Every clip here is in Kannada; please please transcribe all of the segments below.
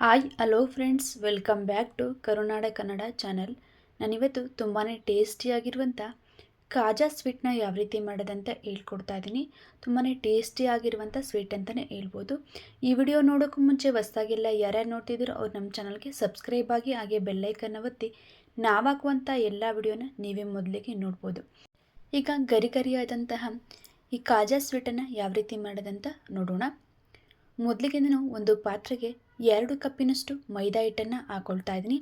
Hi, hello friends, welcome back to Karunada Kannada channel. ನಾನಿವತ್ತು ತುಂಬಾ ಟೇಸ್ಟಿಯಾಗಿರುವಂಥ ಕಾಜಾ ಸ್ವೀಟ್ನ ಯಾವ ರೀತಿ ಮಾಡೋದಂತ ಹೇಳ್ಕೊಡ್ತಾ ಇದ್ದೀನಿ ತುಂಬಾ ಟೇಸ್ಟಿಯಾಗಿರುವಂಥ ಸ್ವೀಟ್ ಅಂತಲೇ ಹೇಳ್ಬೋದು. ಈ ವಿಡಿಯೋ ನೋಡೋಕ್ಕೂ ಮುಂಚೆ ಹೊಸ್ದಾಗೆಲ್ಲ ಯಾರ್ಯಾರು ನೋಡ್ತಿದ್ದೀರೋ ಅವ್ರು ನಮ್ಮ ಚಾನಲ್ಗೆ ಸಬ್ಸ್ಕ್ರೈಬ್ ಆಗಿ ಹಾಗೆ ಬೆಲ್ಲೈಕನ್ನು ಒತ್ತಿ ನಾವಾಕುವಂಥ ಎಲ್ಲ ವಿಡಿಯೋನ ನೀವೇ ಮೊದಲಿಗೆ ನೋಡ್ಬೋದು. ಈಗ ಗರಿ ಗರಿಯಾದಂತಹ ಈ ಕಾಜಾ ಸ್ವೀಟನ್ನು ಯಾವ ರೀತಿ ಮಾಡೋದಂತ ನೋಡೋಣ. ಮೊದಲಿಗೆ ನಾನು ಒಂದು ಪಾತ್ರೆಗೆ ಎರಡು ಕಪ್ಪಿನಷ್ಟು ಮೈದಾ ಹಿಟ್ಟನ್ನು ಹಾಕ್ಕೊಳ್ತಾ ಇದ್ದೀನಿ.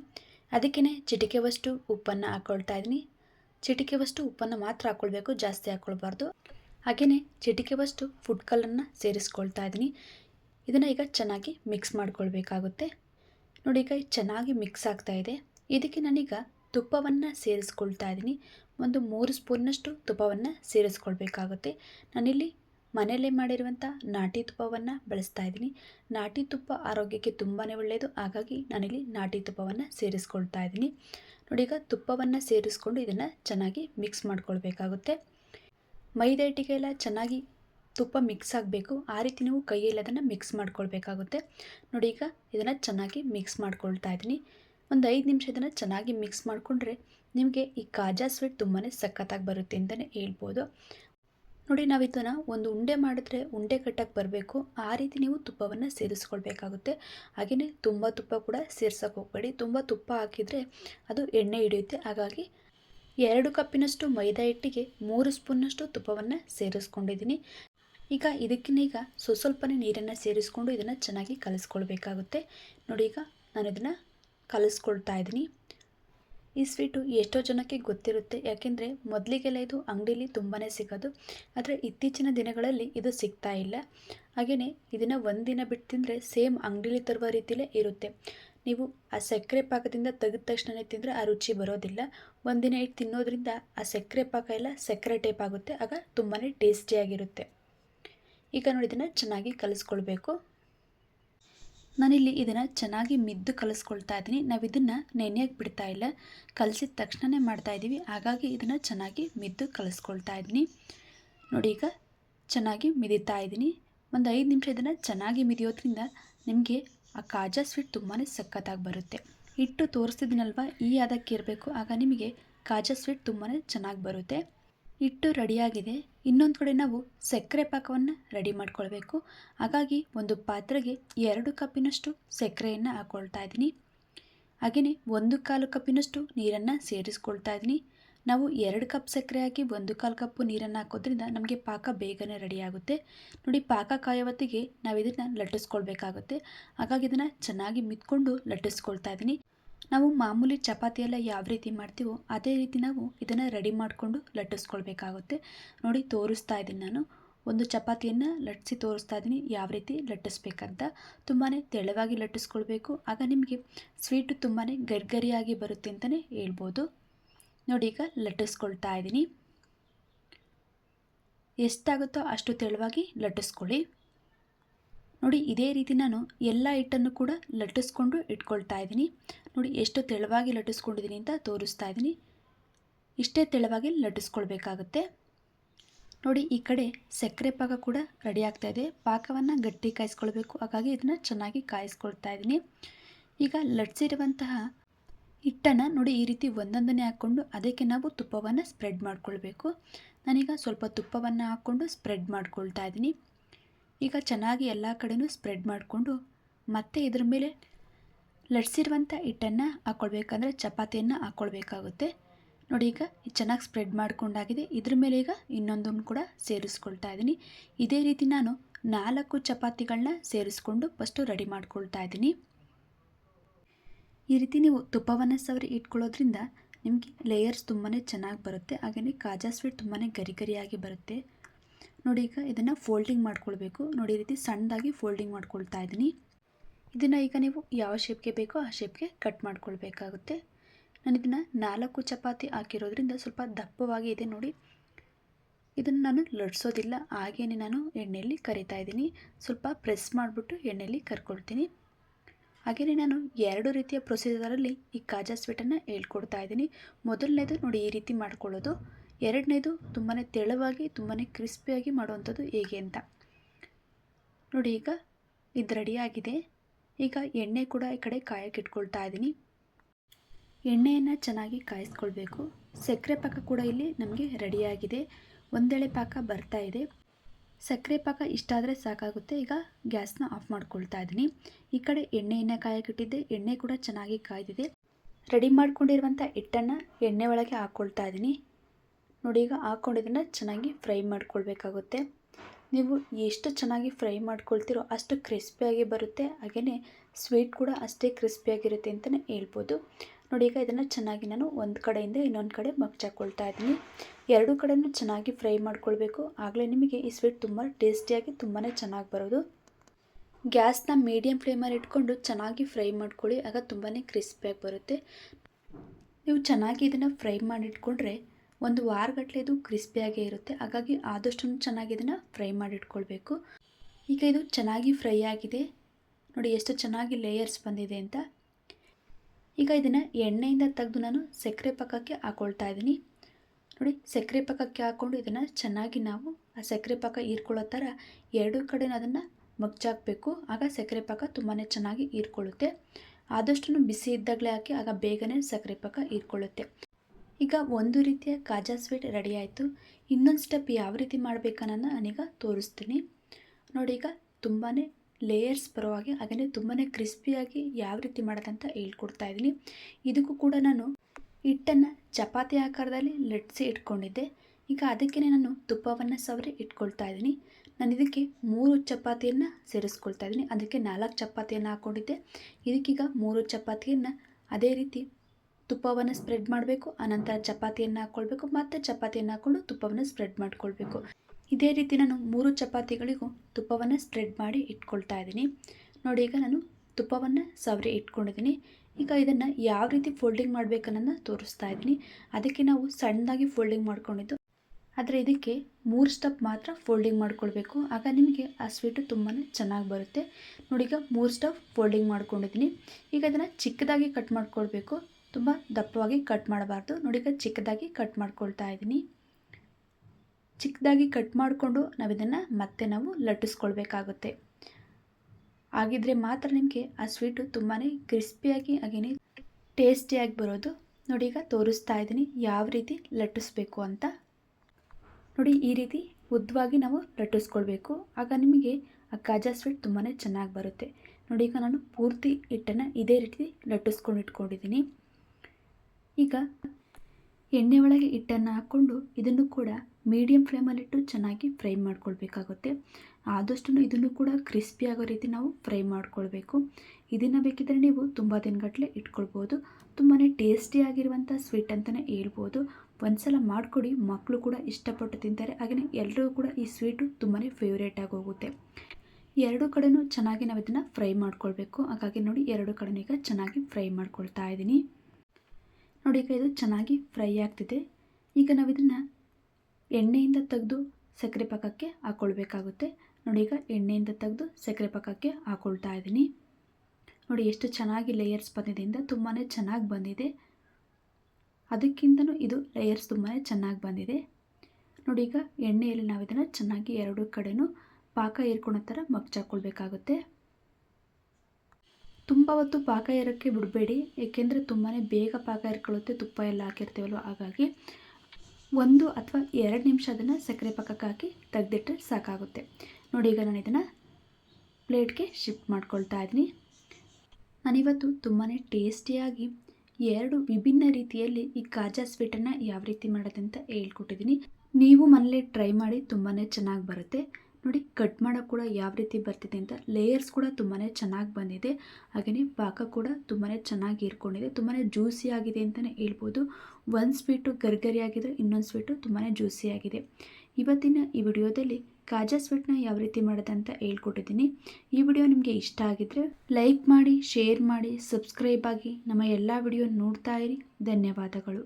ಅದಕ್ಕೇ ಚಿಟಿಕೆವಷ್ಟು ಉಪ್ಪನ್ನು ಹಾಕ್ಕೊಳ್ತಾ ಇದ್ದೀನಿ. ಚಿಟಿಕೆವಷ್ಟು ಉಪ್ಪನ್ನು ಮಾತ್ರ ಹಾಕ್ಕೊಳ್ಬೇಕು ಜಾಸ್ತಿ ಹಾಕ್ಕೊಳ್ಬಾರ್ದು ಹಾಗೆಯೇ ಚಿಟಿಕೆವಷ್ಟು ಫುಡ್ ಕಲರನ್ನು ಸೇರಿಸ್ಕೊಳ್ತಾ ಇದ್ದೀನಿ. ಇದನ್ನು ಈಗ ಚೆನ್ನಾಗಿ ಮಿಕ್ಸ್ ಮಾಡ್ಕೊಳ್ಬೇಕಾಗುತ್ತೆ. ನೋಡಿ ಈಗ ಚೆನ್ನಾಗಿ ಮಿಕ್ಸ್ ಆಗ್ತಾ ಇದೆ. ಇದಕ್ಕೆ ನಾನೀಗ ತುಪ್ಪವನ್ನು ಸೇರಿಸ್ಕೊಳ್ತಾ ಇದ್ದೀನಿ. ಒಂದು ಮೂರು ಸ್ಪೂನ್ನಷ್ಟು ತುಪ್ಪವನ್ನು ಸೇರಿಸ್ಕೊಳ್ಬೇಕಾಗುತ್ತೆ. ನಾನಿಲ್ಲಿ ಮನೆಯಲ್ಲೇ ಮಾಡಿರುವಂಥ ನಾಟಿ ತುಪ್ಪವನ್ನು ಬಳಸ್ತಾ ಇದ್ದೀನಿ. ನಾಟಿ ತುಪ್ಪ ಆರೋಗ್ಯಕ್ಕೆ ತುಂಬಾ ಒಳ್ಳೆಯದು ಹಾಗಾಗಿ ನಾನಿಲ್ಲಿ ನಾಟಿ ತುಪ್ಪವನ್ನು ಸೇರಿಸ್ಕೊಳ್ತಾ ಇದ್ದೀನಿ. ನೋಡಿ ಈಗ ತುಪ್ಪವನ್ನು ಸೇರಿಸ್ಕೊಂಡು ಇದನ್ನು ಚೆನ್ನಾಗಿ ಮಿಕ್ಸ್ ಮಾಡ್ಕೊಳ್ಬೇಕಾಗುತ್ತೆ. ಮೈದಾ ಹಿಟ್ಟಿಗೆಲ್ಲ ಚೆನ್ನಾಗಿ ತುಪ್ಪ ಮಿಕ್ಸ್ ಆಗಬೇಕು. ಆ ರೀತಿ ನೀವು ಕೈಯಲ್ಲಿ ಅದನ್ನು ಮಿಕ್ಸ್ ಮಾಡ್ಕೊಳ್ಬೇಕಾಗುತ್ತೆ. ನೋಡಿ ಈಗ ಇದನ್ನು ಚೆನ್ನಾಗಿ ಮಿಕ್ಸ್ ಮಾಡ್ಕೊಳ್ತಾ ಇದ್ದೀನಿ. ಒಂದು ಐದು ನಿಮಿಷ ಇದನ್ನು ಚೆನ್ನಾಗಿ ಮಿಕ್ಸ್ ಮಾಡಿಕೊಂಡ್ರೆ ನಿಮಗೆ ಈ ಕಾಜಾ ಸ್ವೀಟ್ ತುಂಬಾ ಸಖತ್ತಾಗಿ ಬರುತ್ತೆ ಅಂತಲೇ ಹೇಳ್ಬೋದು. ನೋಡಿ ನಾವು ಇದನ್ನು ಒಂದು ಉಂಡೆ ಮಾಡಿದ್ರೆ ಉಂಡೆ ಕಟ್ಟಕ್ಕೆ ಬರಬೇಕು. ಆ ರೀತಿ ನೀವು ತುಪ್ಪವನ್ನು ಸೇರಿಸ್ಕೊಳ್ಬೇಕಾಗುತ್ತೆ ಹಾಗೆಯೇ ತುಂಬ ತುಪ್ಪ ಕೂಡ ಸೇರ್ಸೋಕ್ಕೆ ಹೋಗಬೇಡಿ. ತುಂಬ ತುಪ್ಪ ಹಾಕಿದರೆ ಅದು ಎಣ್ಣೆ ಹಿಡಿಯುತ್ತೆ. ಹಾಗಾಗಿ ಎರಡು ಕಪ್ಪಿನಷ್ಟು ಮೈದಾ ಹಿಟ್ಟಿಗೆ ಮೂರು ಸ್ಪೂನ್ನಷ್ಟು ತುಪ್ಪವನ್ನು ಸೇರಿಸ್ಕೊಂಡಿದ್ದೀನಿ. ಈಗ ಇದಕ್ಕಿನ್ನೀಗ ಸ್ವ ಸ್ವಲ್ಪನೇ ನೀರನ್ನು ಸೇರಿಸ್ಕೊಂಡು ಇದನ್ನು ಚೆನ್ನಾಗಿ ಕಲಿಸ್ಕೊಳ್ಬೇಕಾಗುತ್ತೆ. ನೋಡಿ, ಈಗ ನಾನು ಇದನ್ನು ಕಲಿಸ್ಕೊಳ್ತಾ ಇದ್ದೀನಿ. ಈ ಸ್ವೀಟು ಎಷ್ಟೋ ಜನಕ್ಕೆ ಗೊತ್ತಿರುತ್ತೆ. ಯಾಕೆಂದರೆ ಮೊದಲಿಗೆಲ್ಲ ಇದು ಅಂಗಡೀಲಿ ತುಂಬಾ ಸಿಗೋದು. ಆದರೆ ಇತ್ತೀಚಿನ ದಿನಗಳಲ್ಲಿ ಇದು ಸಿಗ್ತಾ ಇಲ್ಲ. ಹಾಗೆಯೇ ಇದನ್ನು ಒಂದಿನ ಬಿಟ್ಟು ತಿಂದರೆ ಸೇಮ್ ಅಂಗಡೀಲಿ ತರುವ ರೀತಿಯಲ್ಲೇ ಇರುತ್ತೆ. ನೀವು ಆ ಸಕ್ಕರೆ ಪಾಕದಿಂದ ತೆಗೆದ ತಕ್ಷಣವೇ ತಿಂದರೆ ಆ ರುಚಿ ಬರೋದಿಲ್ಲ. ಒಂದಿನ ಇಟ್ಟು ತಿನ್ನೋದ್ರಿಂದ ಆ ಸಕ್ಕರೆ ಪಾಕ ಎಲ್ಲ ಸಕ್ಕರೆ ಟೈಪ್ ಆಗುತ್ತೆ. ಆಗ ತುಂಬಾ ಟೇಸ್ಟಿಯಾಗಿರುತ್ತೆ. ಈಗ ನೋಡಿ, ಇದನ್ನು ಚೆನ್ನಾಗಿ ಕಲಿಸ್ಕೊಳ್ಬೇಕು. ನಾನಿಲ್ಲಿ ಇದನ್ನು ಚೆನ್ನಾಗಿ ಮಿದ್ದು ಕಲಿಸ್ಕೊಳ್ತಾ ಇದ್ದೀನಿ. ನಾವು ಇದನ್ನು ನೆನೆಯಾಗಿ ಬಿಡ್ತಾ ಇಲ್ಲ. ಕಲಸಿದ ತಕ್ಷಣವೇ ಮಾಡ್ತಾ ಇದ್ದೀವಿ ಹಾಗಾಗಿ ಇದನ್ನು ಚೆನ್ನಾಗಿ ಮಿದ್ದು ಕಲಿಸ್ಕೊಳ್ತಾ ಇದ್ದೀನಿ. ನೋಡಿ ಈಗ ಚೆನ್ನಾಗಿ ಮಿದಿತಾ ಇದ್ದೀನಿ ಒಂದು ಐದು ನಿಮಿಷ ಇದನ್ನು ಚೆನ್ನಾಗಿ ಮಿದಿಯೋದ್ರಿಂದ ನಿಮಗೆ ಆ ಕಾಜಾ ಸ್ವೀಟ್ ತುಂಬಾ ಸಖತ್ತಾಗಿ ಬರುತ್ತೆ. ಹಿಟ್ಟು ತೋರಿಸ್ತಿದ್ದೀನಲ್ವ ಈ ಅದಕ್ಕೆ ಇರಬೇಕು. ಆಗ ನಿಮಗೆ ಕಾಜಾ ಸ್ವೀಟ್ ತುಂಬಾ ಚೆನ್ನಾಗಿ ಬರುತ್ತೆ. ಹಿಟ್ಟು ರೆಡಿಯಾಗಿದೆ. ಇನ್ನೊಂದು ಕಡೆ ನಾವು ಸಕ್ಕರೆ ಪಾಕವನ್ನು ರೆಡಿ ಮಾಡ್ಕೊಳ್ಬೇಕು. ಹಾಗಾಗಿ ಒಂದು ಪಾತ್ರೆಗೆ ಎರಡು ಕಪ್ಪಿನಷ್ಟು ಸಕ್ಕರೆಯನ್ನು ಹಾಕ್ಕೊಳ್ತಾ ಇದ್ದೀನಿ. ಹಾಗೆಯೇ ಒಂದು ಕಾಲು ಕಪ್ಪಿನಷ್ಟು ನೀರನ್ನು ಸೇರಿಸ್ಕೊಳ್ತಾ ಇದ್ದೀನಿ. ನಾವು ಎರಡು ಕಪ್ ಸಕ್ಕರೆ ಹಾಕಿ ಒಂದು ಕಾಲು ಕಪ್ಪು ನೀರನ್ನು ಹಾಕೋದ್ರಿಂದ ನಮಗೆ ಪಾಕ ಬೇಗನೆ ರೆಡಿ ಆಗುತ್ತೆ. ನೋಡಿ, ಪಾಕ ಕಾಯೋವತ್ತಿಗೆ ನಾವು ಇದನ್ನು ಲಟ್ಟಿಸ್ಕೊಳ್ಬೇಕಾಗುತ್ತೆ. ಹಾಗಾಗಿ ಇದನ್ನು ಚೆನ್ನಾಗಿ ಮಿತ್ಕೊಂಡು ಲಟ್ಟಿಸ್ಕೊಳ್ತಾ ಇದ್ದೀನಿ. ನಾವು ಮಾಮೂಲಿ ಚಪಾತಿ ಯಾವ ರೀತಿ ಮಾಡ್ತೀವೋ ಅದೇ ರೀತಿ ನಾವು ಇದನ್ನು ರೆಡಿ ಮಾಡಿಕೊಂಡು ಲಟ್ಟಿಸ್ಕೊಳ್ಬೇಕಾಗುತ್ತೆ. ನೋಡಿ ತೋರಿಸ್ತಾ ಇದ್ದೀನಿ ನಾನು. ಒಂದು ಚಪಾತಿಯನ್ನು ಲಟ್ಟಿಸಿ ತೋರಿಸ್ತಾ ಇದ್ದೀನಿ ಯಾವ ರೀತಿ ಲಟ್ಟಿಸ್ಬೇಕಂತ. ತುಂಬಾ ತೆಳುವಾಗಿ ಲಟ್ಟಿಸ್ಕೊಳ್ಬೇಕು. ಆಗ ನಿಮಗೆ ಸ್ವೀಟು ತುಂಬಾ ಗರ್ಗರಿಯಾಗಿ ಬರುತ್ತೆ ಅಂತಲೇ ಹೇಳ್ಬೋದು. ನೋಡಿ ಈಗ ಲಟ್ಟಿಸ್ಕೊಳ್ತಾ ಇದ್ದೀನಿ. ಎಷ್ಟಾಗುತ್ತೋ ಅಷ್ಟು ತೆಳುವಾಗಿ ಲಟ್ಟಿಸ್ಕೊಳ್ಳಿ. ನೋಡಿ ಇದೇ ರೀತಿ ನಾನು ಎಲ್ಲ ಹಿಟ್ಟನ್ನು ಕೂಡ ಲಟ್ಟಿಸ್ಕೊಂಡು ಇಟ್ಕೊಳ್ತಾ ಇದ್ದೀನಿ. ನೋಡಿ, ಎಷ್ಟು ತೆಳುವಾಗಿ ಲಟ್ಟಿಸ್ಕೊಂಡಿದ್ದೀನಿ ಅಂತ ತೋರಿಸ್ತಾ ಇದ್ದೀನಿ. ಇಷ್ಟೇ ತೆಳುವಾಗಿ ಲಟ್ಟಿಸ್ಕೊಳ್ಬೇಕಾಗುತ್ತೆ. ನೋಡಿ, ಈ ಕಡೆ ಸಕ್ಕರೆ ಪಾಕ ಕೂಡ ರೆಡಿ ಆಗ್ತಾ ಇದೆ. ಪಾಕವನ್ನು ಗಟ್ಟಿ ಕಾಯಿಸ್ಕೊಳ್ಬೇಕು. ಹಾಗಾಗಿ ಇದನ್ನು ಚೆನ್ನಾಗಿ ಕಾಯಿಸ್ಕೊಳ್ತಾ ಇದ್ದೀನಿ. ಈಗ ಲಟ್ಸಿರುವಂತಹ ಹಿಟ್ಟನ್ನು ನೋಡಿ, ಈ ರೀತಿ ಒಂದೊಂದನ್ನೇ ಹಾಕ್ಕೊಂಡು ಅದಕ್ಕೆ ನಾವು ತುಪ್ಪವನ್ನು ಸ್ಪ್ರೆಡ್ ಮಾಡ್ಕೊಳ್ಬೇಕು. ನಾನೀಗ ಸ್ವಲ್ಪ ತುಪ್ಪವನ್ನು ಹಾಕ್ಕೊಂಡು ಸ್ಪ್ರೆಡ್ ಮಾಡ್ಕೊಳ್ತಾ ಇದ್ದೀನಿ. ಈಗ ಚೆನ್ನಾಗಿ ಎಲ್ಲ ಕಡೆಯೂ ಸ್ಪ್ರೆಡ್ ಮಾಡಿಕೊಂಡು ಮತ್ತೆ ಇದ್ರ ಮೇಲೆ ಲಟ್ಸಿರುವಂಥ ಹಿಟ್ಟನ್ನು ಹಾಕ್ಕೊಳ್ಬೇಕಂದ್ರೆ ಚಪಾತಿಯನ್ನು ಹಾಕ್ಕೊಳ್ಬೇಕಾಗುತ್ತೆ ನೋಡಿ ಈಗ ಚೆನ್ನಾಗಿ ಸ್ಪ್ರೆಡ್ ಮಾಡ್ಕೊಂಡಾಗಿದೆ. ಇದ್ರ ಮೇಲೆ ಈಗ ಇನ್ನೊಂದನ್ನು ಕೂಡ ಸೇರಿಸ್ಕೊಳ್ತಾ ಇದ್ದೀನಿ. ಇದೇ ರೀತಿ ನಾನು ನಾಲ್ಕು ಚಪಾತಿಗಳನ್ನ ಸೇರಿಸ್ಕೊಂಡು ಫಸ್ಟು ರೆಡಿ ಮಾಡ್ಕೊಳ್ತಾ ಇದ್ದೀನಿ. ಈ ರೀತಿ ನೀವು ತುಪ್ಪವನ್ನು ಸವರಿ ಇಟ್ಕೊಳ್ಳೋದ್ರಿಂದ ನಿಮಗೆ ಲೇಯರ್ಸ್ ತುಂಬಾ ಚೆನ್ನಾಗಿ ಬರುತ್ತೆ. ಹಾಗೆಯೇ ಕಾಜಾ ಸ್ವೀಟ್ ತುಂಬಾ ಗರಿ ಗರಿಯಾಗಿ ಬರುತ್ತೆ. ನೋಡಿ ಈಗ ಇದನ್ನು ಫೋಲ್ಡಿಂಗ್ ಮಾಡ್ಕೊಳ್ಬೇಕು. ನೋಡಿ ಈ ರೀತಿ ಸಣ್ಣದಾಗಿ ಫೋಲ್ಡಿಂಗ್ ಮಾಡ್ಕೊಳ್ತಾ ಇದ್ದೀನಿ. ಇದನ್ನು ಈಗ ನೀವು ಯಾವ ಶೇಪ್ಗೆ ಬೇಕೋ ಆ ಶೇಪ್ಗೆ ಕಟ್ ಮಾಡ್ಕೊಳ್ಬೇಕಾಗುತ್ತೆ. ನಾನು ಇದನ್ನು ನಾಲ್ಕು ಚಪಾತಿ ಹಾಕಿರೋದ್ರಿಂದ ಸ್ವಲ್ಪ ದಪ್ಪವಾಗಿ ಇದೆ ನೋಡಿ. ಇದನ್ನು ನಾನು ಲಟ್ಸೋದಿಲ್ಲ, ಹಾಗೇನೆ ನಾನು ಎಣ್ಣೆಯಲ್ಲಿ ಕರಿತಾ ಇದ್ದೀನಿ. ಸ್ವಲ್ಪ ಪ್ರೆಸ್ ಮಾಡಿಬಿಟ್ಟು ಎಣ್ಣೆಯಲ್ಲಿ ಕರ್ಕೊಳ್ತೀನಿ. ಹಾಗೆಯೇ ನಾನು ಎರಡು ರೀತಿಯ ಪ್ರೊಸೀಜರಲ್ಲಿ ಈ ಕಾಜಾ ಸ್ವೀಟನ್ನು ಹೇಳ್ಕೊಡ್ತಾ ಇದ್ದೀನಿ. ಮೊದಲನೇದು ನೋಡಿ ಈ ರೀತಿ ಮಾಡ್ಕೊಳ್ಳೋದು. ಎರಡನೇದು ತುಂಬಾ ತೆಳುವಾಗಿ ತುಂಬಾ ಕ್ರಿಸ್ಪಿಯಾಗಿ ಮಾಡುವಂಥದ್ದು ಹೇಗೆ ಅಂತ. ನೋಡಿ ಈಗ ಇದು ರೆಡಿಯಾಗಿದೆ ಈಗ ಎಣ್ಣೆ ಕೂಡ ಈ ಕಡೆ ಕಾಯಕ್ಕೆ ಇಟ್ಕೊಳ್ತಾ ಇದ್ದೀನಿ. ಎಣ್ಣೆಯನ್ನು ಚೆನ್ನಾಗಿ ಕಾಯಿಸ್ಕೊಳ್ಬೇಕು. ಸಕ್ಕರೆ ಪಾಕ ಕೂಡ ಇಲ್ಲಿ ನಮಗೆ ರೆಡಿಯಾಗಿದೆ. ಒಂದೆಳೆ ಪಾಕ ಬರ್ತಾ ಇದೆ. ಸಕ್ಕರೆ ಪಾಕ ಇಷ್ಟ ಆದರೆ ಸಾಕಾಗುತ್ತೆ. ಈಗ ಗ್ಯಾಸ್ನ ಆಫ್ ಮಾಡ್ಕೊಳ್ತಾ ಇದ್ದೀನಿ. ಈ ಕಡೆ ಎಣ್ಣೆಯನ್ನು ಕಾಯಕ್ಕಿಟ್ಟಿದ್ದೆ ಎಣ್ಣೆ ಕೂಡ ಚೆನ್ನಾಗಿ ಕಾಯ್ದಿದೆ. ರೆಡಿ ಮಾಡ್ಕೊಂಡಿರುವಂಥ ಹಿಟ್ಟನ್ನು ಎಣ್ಣೆ ಒಳಗೆ ಹಾಕ್ಕೊಳ್ತಾ ಇದ್ದೀನಿ. ನೋಡಿ, ಈಗ ಹಾಕ್ಕೊಂಡಿದ್ದನ್ನು ಚೆನ್ನಾಗಿ ಫ್ರೈ ಮಾಡ್ಕೊಳ್ಬೇಕಾಗುತ್ತೆ. ನೀವು ಎಷ್ಟು ಚೆನ್ನಾಗಿ ಫ್ರೈ ಮಾಡ್ಕೊಳ್ತಿರೋ ಅಷ್ಟು ಕ್ರಿಸ್ಪಿಯಾಗಿ ಬರುತ್ತೆ. ಹಾಗೆಯೇ ಸ್ವೀಟ್ ಕೂಡ ಅಷ್ಟೇ ಕ್ರಿಸ್ಪಿಯಾಗಿರುತ್ತೆ ಅಂತಲೇ ಹೇಳ್ಬೋದು. ನೋಡಿ, ಈಗ ಇದನ್ನು ಚೆನ್ನಾಗಿ ನಾನು ಒಂದು ಕಡೆಯಿಂದ ಇನ್ನೊಂದು ಕಡೆ ಮಗ್ಚಾಕೊಳ್ತಾ ಇದ್ದೀನಿ. ಎರಡು ಕಡೆಯೂ ಚೆನ್ನಾಗಿ ಫ್ರೈ ಮಾಡ್ಕೊಳ್ಬೇಕು. ಆಗಲೇ ನಿಮಗೆ ಈ ಸ್ವೀಟ್ ತುಂಬ ಟೇಸ್ಟಿಯಾಗಿ ತುಂಬಾ ಚೆನ್ನಾಗಿ ಬರೋದು. ಗ್ಯಾಸ್ನ ಮೀಡಿಯಮ್ ಫ್ಲೇಮಲ್ಲಿ ಇಟ್ಕೊಂಡು ಚೆನ್ನಾಗಿ ಫ್ರೈ ಮಾಡ್ಕೊಳ್ಳಿ. ಆಗ ತುಂಬಾ ಕ್ರಿಸ್ಪಿಯಾಗಿ ಬರುತ್ತೆ. ನೀವು ಚೆನ್ನಾಗಿ ಇದನ್ನು ಫ್ರೈ ಮಾಡಿಟ್ಕೊಂಡ್ರೆ ಒಂದು ವಾರಗಟ್ಟಲೆ ಇದು ಕ್ರಿಸ್ಪಿಯಾಗೇ ಇರುತ್ತೆ. ಹಾಗಾಗಿ ಆದಷ್ಟು ಚೆನ್ನಾಗಿ ಇದನ್ನು ಫ್ರೈ ಮಾಡಿಟ್ಕೊಳ್ಬೇಕು. ಈಗ ಇದು ಚೆನ್ನಾಗಿ ಫ್ರೈ ಆಗಿದೆ. ನೋಡಿ ಎಷ್ಟು ಚೆನ್ನಾಗಿ ಲೇಯರ್ಸ್ ಬಂದಿದೆ ಅಂತ. ಈಗ ಇದನ್ನು ಎಣ್ಣೆಯಿಂದ ತೆಗೆದು ನಾನು ಸಕ್ಕರೆ ಪಕ್ಕಕ್ಕೆ ಹಾಕ್ಕೊಳ್ತಾ ಇದ್ದೀನಿ. ನೋಡಿ ಸಕ್ಕರೆ ಪಕ್ಕಕ್ಕೆ ಹಾಕ್ಕೊಂಡು ಇದನ್ನು ಚೆನ್ನಾಗಿ ನಾವು ಆ ಸಕ್ಕರೆ ಪಾಕ ಹೀರ್ಕೊಳ್ಳೋ ಥರ ಎರಡು ಕಡೆ ಅದನ್ನು ಮಗ್ಚಾಕಬೇಕು ಆಗ ಸಕ್ಕರೆ ಪಾಕ ತುಂಬಾ ಚೆನ್ನಾಗಿ ಹೀರ್ಕೊಳ್ಳುತ್ತೆ. ಆದಷ್ಟು ಬಿಸಿ ಇದ್ದಾಗಲೇ ಹಾಕಿ ಆಗ ಬೇಗನೆ ಸಕ್ಕರೆ ಪಾಕ ಹೀರ್ಕೊಳ್ಳುತ್ತೆ. ಈಗ ಒಂದು ರೀತಿಯ ಕಾಜಾ ಸ್ವೀಟ್ ರೆಡಿ ಆಯಿತು. ಇನ್ನೊಂದು ಸ್ಟೆಪ್ ಯಾವ ರೀತಿ ಮಾಡಬೇಕನ್ನೋದನ್ನ ನಾನೀಗ ತೋರಿಸ್ತೀನಿ. ನೋಡಿ ಈಗ ತುಂಬಾ ಲೇಯರ್ಸ್ ಪರವಾಗಿ ಹಾಗೆ ಹಾಗೆಯೇ ತುಂಬಾ ಕ್ರಿಸ್ಪಿಯಾಗಿ ಯಾವ ರೀತಿ ಮಾಡೋದಂತ ಹೇಳ್ಕೊಡ್ತಾ ಇದ್ದೀನಿ. ಇದಕ್ಕೂ ಕೂಡ ನಾನು ಹಿಟ್ಟನ್ನು ಚಪಾತಿ ಆಕಾರದಲ್ಲಿ ಲಟ್ಸಿ ಇಟ್ಕೊಂಡಿದ್ದೆ. ಈಗ ಅದಕ್ಕೆ ನಾನು ತುಪ್ಪವನ್ನು ಸವರಿ ಇಟ್ಕೊಳ್ತಾ ಇದ್ದೀನಿ. ನಾನು ಇದಕ್ಕೆ ಮೂರು ಚಪಾತಿಯನ್ನು ಸೇರಿಸ್ಕೊಳ್ತಾ ಇದ್ದೀನಿ. ಅದಕ್ಕೆ ನಾಲ್ಕು ಚಪಾತಿಯನ್ನು ಹಾಕ್ಕೊಂಡಿದ್ದೆ ಇದಕ್ಕೀಗ ಮೂರು ಚಪಾತಿಯನ್ನು ಅದೇ ರೀತಿ ತುಪ್ಪವನ್ನು ಸ್ಪ್ರೆಡ್ ಮಾಡಬೇಕು, ಆನಂತರ ಚಪಾತಿಯನ್ನು ಹಾಕ್ಕೊಳ್ಬೇಕು ಮತ್ತು ಚಪಾತಿಯನ್ನು ಹಾಕ್ಕೊಂಡು ತುಪ್ಪವನ್ನು ಸ್ಪ್ರೆಡ್ ಮಾಡ್ಕೊಳ್ಬೇಕು. ಇದೇ ರೀತಿ ನಾನು ಮೂರು ಚಪಾತಿಗಳಿಗೂ ತುಪ್ಪವನ್ನು ಸ್ಪ್ರೆಡ್ ಮಾಡಿ ಇಟ್ಕೊಳ್ತಾ ಇದ್ದೀನಿ. ನೋಡಿ, ಈಗ ನಾನು ತುಪ್ಪವನ್ನು ಸವರಿ ಇಟ್ಕೊಂಡಿದ್ದೀನಿ. ಈಗ ಇದನ್ನು ಯಾವ ರೀತಿ ಫೋಲ್ಡಿಂಗ್ ಮಾಡಬೇಕನ್ನೋದನ್ನ ತೋರಿಸ್ತಾ ಇದ್ದೀನಿ. ಅದಕ್ಕೆ ನಾವು ಸಣ್ಣದಾಗಿ ಫೋಲ್ಡಿಂಗ್ ಮಾಡ್ಕೊಂಡಿದ್ದು. ಆದರೆ ಇದಕ್ಕೆ ಮೂರು ಸ್ಟೆಪ್ ಮಾತ್ರ ಫೋಲ್ಡಿಂಗ್ ಮಾಡ್ಕೊಳ್ಬೇಕು. ಆಗ ನಿಮಗೆ ಆ ಸ್ವೀಟು ತುಂಬಾ ಚೆನ್ನಾಗಿ ಬರುತ್ತೆ. ನೋಡಿ, ಈಗ ಮೂರು ಸ್ಟೆಪ್ ಫೋಲ್ಡಿಂಗ್ ಮಾಡ್ಕೊಂಡಿದ್ದೀನಿ. ಈಗ ಅದನ್ನು ಚಿಕ್ಕದಾಗಿ ಕಟ್ ಮಾಡ್ಕೊಳ್ಬೇಕು. ತುಂಬ ದಪ್ಪವಾಗಿ ಕಟ್ ಮಾಡಬಾರ್ದು. ನೋಡಿ ಈಗ ಚಿಕ್ಕದಾಗಿ ಕಟ್ ಮಾಡ್ಕೊಳ್ತಾ ಇದ್ದೀನಿ. ಚಿಕ್ಕದಾಗಿ ಕಟ್ ಮಾಡಿಕೊಂಡು ನಾವು ಇದನ್ನು ಮತ್ತೆ ನಾವು ಲಟ್ಟಿಸ್ಕೊಳ್ಬೇಕಾಗುತ್ತೆ. ಆಗಿದ್ರೆ ಮಾತ್ರ ನಿಮಗೆ ಆ ಸ್ವೀಟು ತುಂಬಾ ಕ್ರಿಸ್ಪಿಯಾಗಿ ಹಾಗೆಯೇ ಟೇಸ್ಟಿಯಾಗಿ ಬರೋದು. ನೋಡಿ ಈಗ ತೋರಿಸ್ತಾ ಇದ್ದೀನಿ ಯಾವ ರೀತಿ ಲಟ್ಟಿಸ್ಬೇಕು ಅಂತ. ನೋಡಿ, ಈ ರೀತಿ ಉದ್ದವಾಗಿ ನಾವು ಲಟ್ಟಿಸ್ಕೊಳ್ಬೇಕು. ಆಗ ನಿಮಗೆ ಆ ಕಾಜಾ ಸ್ವೀಟ್ ತುಂಬಾ ಚೆನ್ನಾಗಿ ಬರುತ್ತೆ. ನೋಡಿ ಈಗ ನಾನು ಪೂರ್ತಿ ಹಿಟ್ಟನ್ನು ಇದೇ ರೀತಿ ಲಟ್ಟಿಸ್ಕೊಂಡು ಇಟ್ಕೊಂಡಿದ್ದೀನಿ. ಈಗ ಎಣ್ಣೆ ಒಳಗೆ ಹಿಟ್ಟನ್ನು ಹಾಕ್ಕೊಂಡು ಇದನ್ನು ಕೂಡ ಮೀಡಿಯಮ್ ಫ್ಲೇಮಲ್ಲಿಟ್ಟು ಚೆನ್ನಾಗಿ ಫ್ರೈ ಮಾಡ್ಕೊಳ್ಬೇಕಾಗುತ್ತೆ. ಆದಷ್ಟು ಇದನ್ನು ಕೂಡ ಕ್ರಿಸ್ಪಿ ಆಗೋ ರೀತಿ ನಾವು ಫ್ರೈ ಮಾಡ್ಕೊಳ್ಬೇಕು. ಇದನ್ನು ಬೇಕಿದ್ದರೆ ನೀವು ತುಂಬ ದಿನಗಟ್ಟಲೆ ಇಟ್ಕೊಳ್ಬೋದು. ತುಂಬಾ ಟೇಸ್ಟಿಯಾಗಿರುವಂಥ ಸ್ವೀಟ್ ಅಂತಲೇ ಹೇಳ್ಬೋದು. ಒಂದ್ಸಲ ಮಾಡಿಕೊಡಿ ಮಕ್ಕಳು ಕೂಡ ಇಷ್ಟಪಟ್ಟು ತಿಂತಾರೆ. ಹಾಗೆಯೇ ಎಲ್ಲರೂ ಕೂಡ ಈ ಸ್ವೀಟು ತುಂಬಾ ಫೇವ್ರೇಟ್ ಹೋಗುತ್ತೆ. ಎರಡು ಕಡೆಯೂ ಚೆನ್ನಾಗಿ ನಾವು ಇದನ್ನು ಫ್ರೈ ಮಾಡ್ಕೊಳ್ಬೇಕು. ಹಾಗಾಗಿ ನೋಡಿ, ಎರಡು ಕಡೆನೂ ಈಗ ಚೆನ್ನಾಗಿ ಫ್ರೈ ಮಾಡ್ಕೊಳ್ತಾ ಇದ್ದೀನಿ. ನೋಡಿ ಈಗ ಇದು ಚೆನ್ನಾಗಿ ಫ್ರೈ ಆಗ್ತಿದೆ. ಈಗ ನಾವು ಇದನ್ನು ಎಣ್ಣೆಯಿಂದ ತೆಗೆದು ಸಕ್ಕರೆ ಪಾಕಕ್ಕೆ ಹಾಕ್ಕೊಳ್ಬೇಕಾಗುತ್ತೆ ನೋಡಿ ಈಗ ಎಣ್ಣೆಯಿಂದ ತೆಗೆದು ಸಕ್ಕರೆ ಪಾಕಕ್ಕೆ ಹಾಕ್ಕೊಳ್ತಾ ಇದ್ದೀನಿ ನೋಡಿ ಎಷ್ಟು ಚೆನ್ನಾಗಿ ಲೇಯರ್ಸ್ ಬಂದಿದೆ. ತುಂಬಾ ಚೆನ್ನಾಗಿ ಬಂದಿದೆ. ಅದಕ್ಕಿಂತಲೂ ಇದು ಲೇಯರ್ಸ್ ತುಂಬಾ ಚೆನ್ನಾಗಿ ಬಂದಿದೆ. ನೋಡಿ ಈಗ ಎಣ್ಣೆಯಲ್ಲಿ ನಾವು ಇದನ್ನು ಚೆನ್ನಾಗಿ ಎರಡು ಕಡೆಯೂ ಪಾಕ ಏರ್ಕೊಳೋ ಥರ ಮಗ್ಚಾಕೊಳ್ಬೇಕಾಗುತ್ತೆ ತುಂಬ ಹೊತ್ತು ಪಾಕ ಇರೋಕ್ಕೆ ಬಿಡಬೇಡಿ, ಏಕೆಂದರೆ ತುಂಬಾ ಬೇಗ ಪಾಕ ಏರ್ಕೊಳ್ಳುತ್ತೆ ತುಪ್ಪ ಎಲ್ಲ ಹಾಕಿರ್ತೀವಲ್ವ, ಹಾಗಾಗಿ ಒಂದು ಅಥವಾ ಎರಡು ನಿಮಿಷ ಅದನ್ನು ಸಕ್ಕರೆ ಪಾಕಕ್ಕೆ ಹಾಕಿ ತೆಗೆದಿಟ್ಟರೆ ಸಾಕಾಗುತ್ತೆ. ನೋಡಿ, ಈಗ ನಾನು ಇದನ್ನು ಪ್ಲೇಟ್ಗೆ ಶಿಫ್ಟ್ ಮಾಡ್ಕೊಳ್ತಾ ಇದ್ದೀನಿ. ನಾನಿವತ್ತು ತುಂಬಾ ಟೇಸ್ಟಿಯಾಗಿ ಎರಡು ವಿಭಿನ್ನ ರೀತಿಯಲ್ಲಿ ಈ ಕಾಜಾ ಸ್ವೀಟನ್ನು ಯಾವ ರೀತಿ ಮಾಡೋದಂತ ಹೇಳ್ಕೊಟ್ಟಿದ್ದೀನಿ. ನೀವು ಮನೇಲಿ ಟ್ರೈ ಮಾಡಿ ತುಂಬಾ ಚೆನ್ನಾಗಿ ಬರುತ್ತೆ. ನೋಡಿ ಕಟ್ ಮಾಡೋಕ್ಕೆ ಕೂಡ ಯಾವ ರೀತಿ ಬರ್ತಿದೆ ಅಂತ ಲೇಯರ್ಸ್ ಕೂಡ ತುಂಬಾ ಚೆನ್ನಾಗಿ ಬಂದಿದೆ. ಹಾಗೆಯೇ ಪಾಕ ಕೂಡ ತುಂಬಾ ಚೆನ್ನಾಗಿ ಇರ್ಕೊಂಡಿದೆ ತುಂಬಾ ಜ್ಯೂಸಿ ಆಗಿದೆ ಅಂತಲೇ ಹೇಳ್ಬೋದು. ಒಂದು ಸ್ವೀಟು ಗರ್ಗರಿ ಆಗಿದ್ರೆ ಇನ್ನೊಂದು ಸ್ವೀಟು ತುಂಬಾ ಜ್ಯೂಸಿ ಆಗಿದೆ. ಇವತ್ತಿನ ಈ ವಿಡಿಯೋದಲ್ಲಿ ಕಾಜಾ ಸ್ವೀಟ್ನ ಯಾವ ರೀತಿ ಮಾಡೋದಂತ ಹೇಳ್ಕೊಟ್ಟಿದ್ದೀನಿ. ಈ ವಿಡಿಯೋ ನಿಮಗೆ ಇಷ್ಟ ಆಗಿದ್ರೆ ಲೈಕ್ ಮಾಡಿ, ಶೇರ್ ಮಾಡಿ, ಸಬ್ಸ್ಕ್ರೈಬ್ ಆಗಿ ನಮ್ಮ ಎಲ್ಲ ವಿಡಿಯೋ ನೋಡ್ತಾ ಇರಿ. ಧನ್ಯವಾದಗಳು.